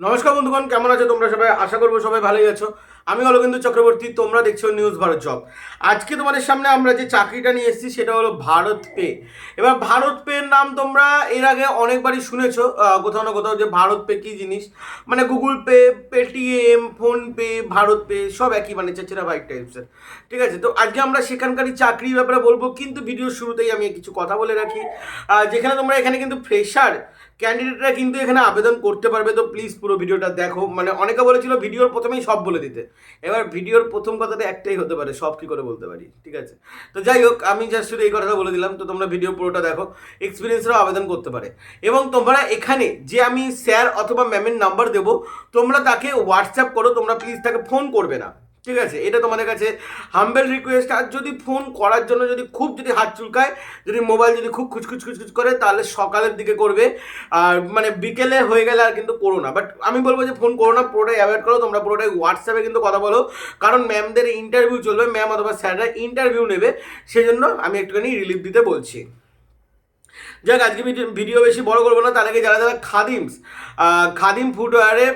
নমস্কার বন্ধুগণ কেমন আছে তোমরা সবাই? আশা করব সবাই ভালোই আছো। আমি অলকেন্দু চক্রবর্তী, তোমরা দেখছ নিউজ ভারত জব আজকে তোমাদের সামনে আমরা যে চাকরিটা নিয়ে এসেছি, সেটা হলো ভারত পে। এবার ভারত পের নাম তোমরা এর আগে অনেকবারই শুনেছো কোথাও না কোথাও যে ভারত পে কী জিনিস? মানে Google Pay Paytm PhonePe Bharat pay, সব একই মানে চেচেরা বাইক টাইপসের ঠিক আছে? তো আজকে আমরা সেখানকারই চাকরির ব্যাপারে বলব, কিন্তু ভিডিওর শুরুতেই আমি কিছু কথা বলে রাখি। যেখানে তোমরা এখানে কিন্তু ফ্রেশার ক্যান্ডিডেটরা কিন্তু এখানে আবেদন করতে পারবে, তো প্লিজ পুরো ভিডিওটা দেখো। মানে অনেকে বলেছিল ভিডিওর প্রথমেই সব বলে দিতে। এবার ভিডিওর প্রথম কথাটা একটাই হতে পারে, সব কী করে বলতে পারি, ঠিক আছে? তো যাই হোক, আমি জাস্ট শুধু এই কথাটা বলে দিলাম, তো তোমরা ভিডিও পুরোটা দেখো এক্সপিরিয়েন্সরাও আবেদন করতে পারে। এবং তোমরা এখানে যে আমি স্যার অথবা ম্যামের নাম্বার দেবো, তোমরা তাকে হোয়াটসঅ্যাপ করো, তোমরা প্লিজ তাকে ফোন করবে না। ঠিক আছে, এটা তোমাদের কাছে হাম্বেল রিকোয়েস্ট আর যদি ফোন করার জন্য যদি খুব যদি হাত চুলকায়, যদি মোবাইল যদি খুব খুচখুচ খুচখুচ করে, তাহলে সকালের দিকে করবে। আর মানে বিকেলে হয়ে গেলে আর কিন্তু করো না। বাট আমি বলব যে ফোন করো না, পুরোটাই অ্যাভয়েড করো। তোমরা পুরোটাই হোয়াটসঅ্যাপে কিন্তু কথা বলো। কারণ ম্যামদের ইন্টারভিউ চলবে ম্যাম অথবা স্যাররা ইন্টারভিউ নেবে। সেই জন্য আমি একটুখানি রিলিফ দিতে বলছি। যাক, আজকে ভিডিও- বেশি বড় করব না, তার আগে যারা যারা খাদিমস খাদিম ফুটওয়ারে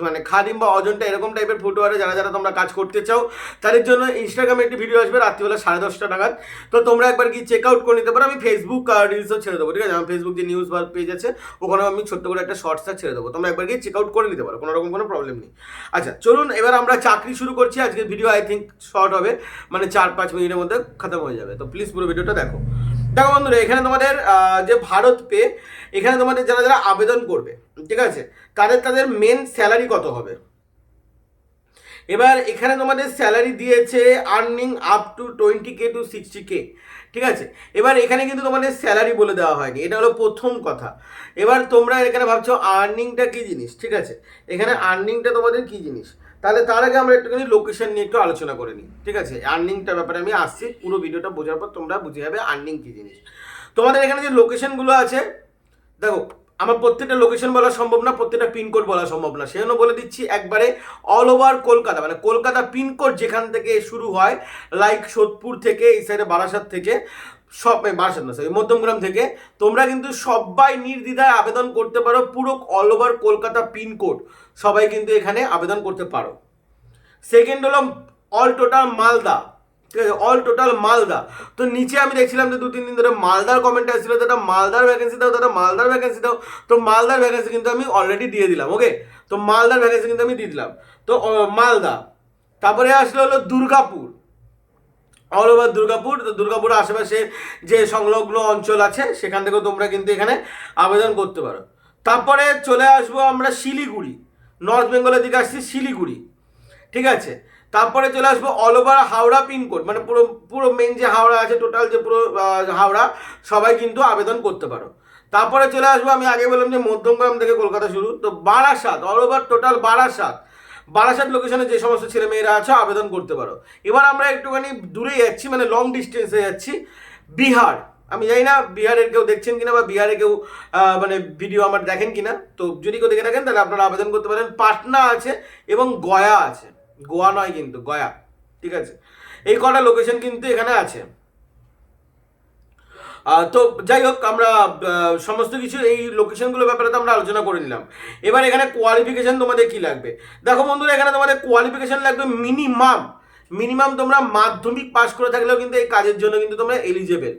মানে খাদিম বা অজন্তা এরকম টাইপের ফুটওয়ারে যারা যারা তোমরা কাজ করতে চাও, তাদের জন্য ইনস্টাগ্রামে একটি ভিডিও আসবে, রাত্রিবেলা সাড়ে দশটা নাগাদ। তো তোমরা একবার কি চেক আউট করে নিতে পারো, আমি ফেসবুক রিলসও ছেড়ে দেবো, ঠিক আছে? আমার ফেসবুক যে নিউজ পেজ আছে, ওখানেও আমি ছোট্ট করে একটা শর্টসটা ছেড়ে দেবো। তোমরা একবার গিয়ে চেক আউট করে নিতে পারো, কোনো রকম কোনো প্রবলেম নেই। আচ্ছা চলুন, এবার আমরা চাকরি শুরু করছি। আজকে ভিডিও আই থিঙ্ক শর্ট হবে মানে চার পাঁচ মিনিটের মধ্যে খতম হয়ে যাবে। তো প্লিজ পুরো ভিডিওটা দেখো। দেখো বন্ধুরা, এখানে তোমাদের যে ভারত পে, এখানে তোমাদের যারা যারা আবেদন করবে, ঠিক আছে, তাদের তাদের মেন স্যালারি কত হবে? এবার এখানে তোমাদের স্যালারি দিয়েছে earning up to twenty K to sixty K ঠিক আছে? এবার এখানে কিন্তু তোমাদের স্যালারি বলে দেওয়া হয়নি, এটা হলো প্রথম কথা। এবার তোমরা এখানে ভাবছ আর্নিংটা কী জিনিস, ঠিক আছে? এখানে আর্নিংটা তোমাদের কী জিনিস? তাহলে তার আগে আমরা একটুখানি লোকেশন নিয়ে একটু আলোচনা করে নিই। ঠিক আছে? আর্নিংটার ব্যাপারে আমি আসছি, পুরো ভিডিওটা বোঝার পর তোমরা বুঝে যাবে আর্নিং কী জিনিস। তোমাদের এখানে যে লোকেশনগুলো আছে, দেখো, আমার প্রত্যেকটা লোকেশন বলা সম্ভব না, প্রত্যেকটা পিনকোড বলা সম্ভব না। সেজন্য বলে দিচ্ছি একবারে অল ওভার কলকাতা মানে কলকাতা পিনকোড যেখান থেকে শুরু হয় লাইক সোদপুর থেকে, এই সাইডে বারাসাত থেকে, সব বারাসাত না মধ্যমগ্রাম থেকে, তোমরা কিন্তু সবাই নির্দ্বিধায় আবেদন করতে পারো পুরো অল ওভার কলকাতা পিনকোড সবাই কিন্তু এখানে আবেদন করতে পারো। সেকেন্ড হলো অল টোটাল মালদা ঠিক আছে? অল টোটাল মালদা তো নিচে আমি দেখছিলাম যে দু তিন দিন ধরে মালদার কমেন্ট আসছিল দাদা মালদার ভ্যাকেন্সি দাও দাদা মালদার ভ্যাকেন্সি দাও। তো মালদার ভ্যাকেন্সি কিন্তু আমি অলরেডি দিয়ে দিলাম ওকে তো মালদার ভ্যাকেন্সি কিন্তু আমি দিয়ে দিলাম। তো মালদা তারপরে আসলো হলো দুর্গাপুর। All over Durgapur. তো দুর্গাপুর আশেপাশে যে সংলগ্ন অঞ্চল আছে, সেখান থেকেও তোমরা কিন্তু এখানে আবেদন করতে পারো। তারপরে চলে আসব আমরা শিলিগুড়ি। নর্থ বেঙ্গলের দিকে আসছি শিলিগুড়ি। ঠিক আছে? তারপরে চলে আসব অল ওভার হাওড়া পিনকোড মানে পুরো পুরো মেন যে হাওড়া আছে টোটাল যে পুরো হাওড়া, সবাই কিন্তু আবেদন করতে পারো। তারপরে চলে আসব, আমি আগে বললাম যে মধ্যমগ্রাম থেকে কলকাতা শুরু, তো Barasat all over total Barasat. Barasat লোকেশনে যে সমস্ত ছেলে মেয়েরা আছে, আবেদন করতে পারো। এবার আমরা একটুখানি দূরে যাচ্ছি মানে লং ডিস্টেন্সে যাচ্ছি, বিহার। আমি জানি না বিহারের কেউ দেখছেন কিনা বা বিহারে কেউ মানে ভিডিও আমার দেখেন কিনা, তো যদি কেউ দেখে থাকেন, তাহলে আপনারা আবেদন করতে পারেন। পাটনা আছে এবং গয়া আছে। গোয়া নয় কিন্তু, গয়া, ঠিক আছে? এই কটা লোকেশন কিন্তু এখানে আছে। তো যাই হোক, আমরা সমস্ত কিছু এই লোকেশনগুলোর ব্যাপারে তো আমরা আলোচনা করে নিলাম। এবার এখানে কোয়ালিফিকেশন তোমাদের কি লাগবে? দেখো বন্ধুরা, এখানে তোমাদের কোয়ালিফিকেশান লাগবে মিনিমাম মিনিমাম তোমরা মাধ্যমিক পাস করে থাকলেও কিন্তু এই কাজের জন্য কিন্তু তোমরা এলিজেবেল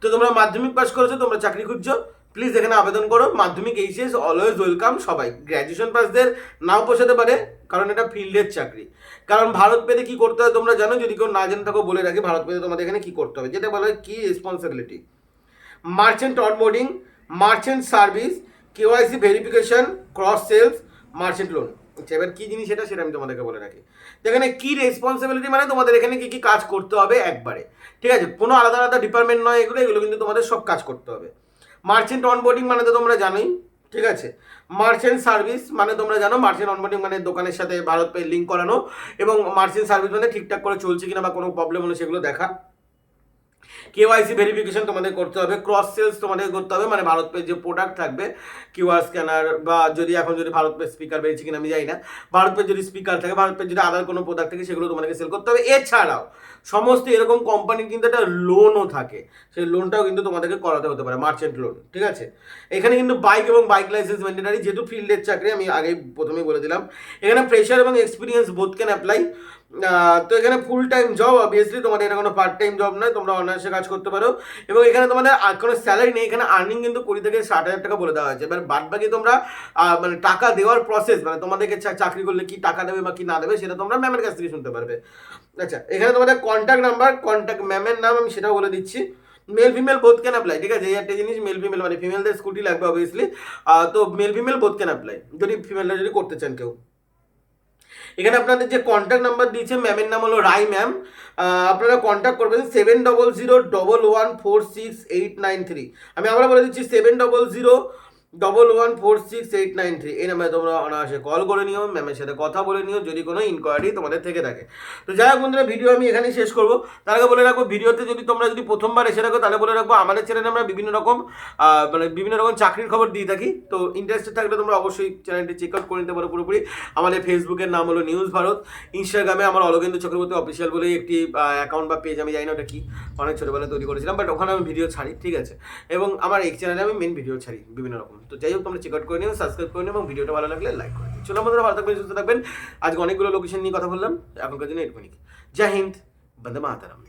তো তোমরা মাধ্যমিক পাস করেছ, তোমরা চাকরি খুঁজছো। প্লিজ এখানে আবেদন করো। মাধ্যমিক এইচএস অলওয়েজ ওয়েলকাম সবাই। গ্র্যাজুয়েশন পাসদের নাও পোষাতে পারে, কারণ এটা ফিল্ডের চাকরি। কারণ ভারত পেতে কী করতে হয় তোমরা জানো? যদি কেউ না জেনে থাকো, বলে রাখি, ভারত পেতে তোমাদের এখানে কী করতে হবে? যেটা বলা হয় কী responsibility merchant onboarding merchant service KYC verification cross sales merchant loan আচ্ছা এবার কী জিনিস এটা? সেটা আমি তোমাদেরকে বলে রাখি। এখানে কী রেসপন্সিবিলিটি মানে তোমাদের এখানে কী কী কাজ করতে হবে একবারে। ঠিক আছে? কোনো আলাদা আলাদা ডিপার্টমেন্ট নয় এগুলো এগুলো কিন্তু তোমাদের সব কাজ করতে হবে। মার্চেন্ট অনবোর্ডিং মানে তো তোমরা জানোই, ঠিক আছে? মার্চেন্ট সার্ভিস মানে তোমরা জানো, মার্চেন্ট অনবোর্ডিং মানে দোকানের সাথে ভারত পে লিঙ্ক করানো এবং মার্চেন্ট সার্ভিস মানে ঠিকঠাক করে চলছে কিনা বা কোনো প্রবলেম হলে সেগুলো দেখা। কেওয়াইসি ভেরিফিকেশন তোমাদের করতে হবে ক্রস সেলস তোমাদের করতে হবে মানে ভারত পে যে প্রোডাক্ট থাকবে কিউআর স্ক্যানার বা যদি এখন যদি ভারত পে স্পিকার বেরিয়েছে কিনা আমি জানি না ভারত পে যদি স্পিকার থাকে ভারত পে যদি আদার কোনো প্রোডাক্ট থাকে, সেগুলো তোমাদেরকে সেল করতে হবে। এছাড়াও, সমস্ত এরকম কোম্পানির কিন্তু একটা লোনও থাকে, সেই লোনটাও কিন্তু তোমাদেরকে করাতে হতে পারে মার্চেন্ট লোন ঠিক আছে? এখানে কিন্তু বাইক এবং বাইক লাইসেন্স মেন্টেনারি যেহেতু ফিল্ডের চাকরি, আমি আগেই প্রথমেই বলে দিলাম। এখানে প্রেশার এবং এক্সপিরিয়েন্স বোধ ক্যান অ্যাপ্লাই তো এখানে ফুল টাইম জব অবভিয়াসলি তোমাদের এটা কোনো পার্ট টাইম জব নয়, তোমরা অনার্সে কাজ করতে পারো। এবং এখানে তোমাদের কোনো স্যালারি নেই, এখানে আর্নিং কিন্তু কুড়ি থেকে ষাট হাজার টাকা বলে দেওয়া হয়েছে। এবার বাদ বাকি তোমরা মানে টাকা দেওয়ার প্রসেস মানে তোমাদেরকে চাকরি করলে কি টাকা দেবে বা কি না দেবে, সেটা তোমরা ম্যামের কাছ থেকে শুনতে পারবে। আচ্ছা এখানে তোমাদের কন্ট্যাক্ট নাম্বার কন্ট্যাক্ট ম্যামের নাম আমি সেটাও বলে দিচ্ছি। Male female both can apply ঠিক আছে? এই একটা জিনিস মেল ফিমেল মানে ফিমেলদের স্কুটি লাগবে অবভিয়াসলি তো male female both can apply যদি ফিমেলরা যদি করতে চান কেউ। এখানে আপনাদের যে কন্ট্যাক্ট নাম্বার দিয়েছে ম্যামের নাম হলো রাই ম্যাম আপনারা কন্ট্যাক্ট করবেন seven double zero double one four six eight nine three আমি আবার বলে দিচ্ছি seven double zero double one four six eight nine three এই নাম্বারে তোমরা অনায়াসে কল করে নিও ম্যামের সাথে কথা বলে নিও, যদি কোনো ইনকোয়ারি তোমাদের থেকে থাকে। তো যাই হোক বন্ধুরা ভিডিও আমি এখানেই শেষ করব। তার আগে বলে রাখব, ভিডিওতে যদি তোমরা যদি প্রথমবার এসে রাখো তাহলে বলে রাখব, আমাদের চ্যানেলে আমরা বিভিন্ন রকম মানে বিভিন্ন রকম চাকরির খবর দিয়ে থাকি। তো ইন্টারেস্টেড থাকলে তোমরা অবশ্যই চ্যানেলটি চেক আউট করে নিতে পারো পুরোপুরি। আমাদের ফেসবুকের নাম হলো নিউজ ভারত ইনস্টাগ্রামে আমার অলকেন্দু চক্রবর্তী অফিসিয়াল বলেই একটি অ্যাকাউন্ট বা পেজ আমি জানি না ওটা কি। অনেক ছোটোবেলায় তৈরি করেছিলাম বাট ওখানে আমি ভিডিও ছাড়ি, ঠিক আছে? এবং আমার এই চ্যানেলে আমি মেন ভিডিও ছাড়ি, বিভিন্ন রকম। তো যাই হোক, তোমরা চেক আউট করে নিও সাবস্ক্রাইব করে নিও এবং ভিডিওটা ভালো লাগলে লাইক করে দিও। চলো আমাদের ভালো থাকবেন, সুস্থ থাকবেন। আজকে অনেকগুলো লোকেশন নিয়ে কথা বললাম, এখনকার জন্য এটুকুনি। জয় হিন্দ, বন্দে মাতারাম।